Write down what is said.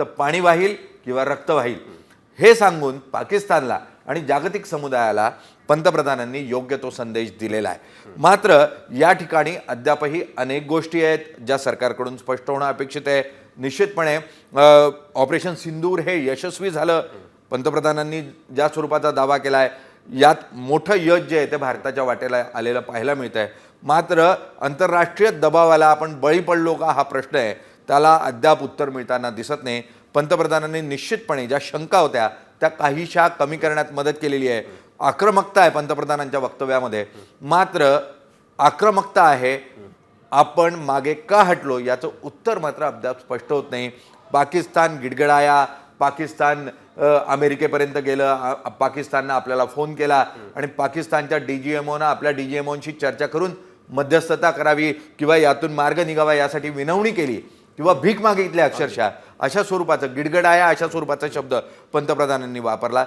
तर पाणी वाहील किंवा रक्त वाहील. हे सांगून पाकिस्तानला आणि जागतिक समुदायाला पंतप्रधानांनी योग्य तो संदेश दिलेला आहे. मात्र या ठिकाणी अद्यापही अनेक गोष्टी आहेत ज्या सरकारकडून स्पष्ट होणं अपेक्षित आहे. निश्चितपणे ऑपरेशन सिंदूर हे यशस्वी झालं. पंतप्रधानांनी ज्या स्वरूपाचा दावा केला आहे यात मोठं यश जे आहे ते भारताच्या वाटेला आलेलं पाहायला मिळतं आहे मात्र आंतरराष्ट्रीय दबावाला आपण बळी पडलो का हा प्रश्न आहे. त्याला अद्याप उत्तर मिळताना दिसत नाही. पंतप्रधानांनी निश्चितपणे ज्या शंका होत्या त्या काहीशा कमी करण्यात मदत केलेली आहे. आक्रमकता आहे पंतप्रधानांच्या वक्तव्यामध्ये. मात्र आक्रमकता आहे. आपण मागे का हटलो याचं उत्तर मात्र अद्याप स्पष्ट होत नाही. पाकिस्तान गिडगडाया पाकिस्तान अमेरिकेपर्यंत गेलं पाकिस्ताननं आपल्याला फोन केला आणि पाकिस्तानच्या डी जी एम ओनं आपल्या डी जी एम ओंशी चर्चा करून मध्यस्थता करावी किंवा यातून मार्ग निघावा यासाठी विनवणी केली. किंवा भीक मागितली अक्षरशः. अशा स्वरूपाचं गिडगडाया अशा स्वरूपाचा शब्द पंतप्रधानांनी वापरला.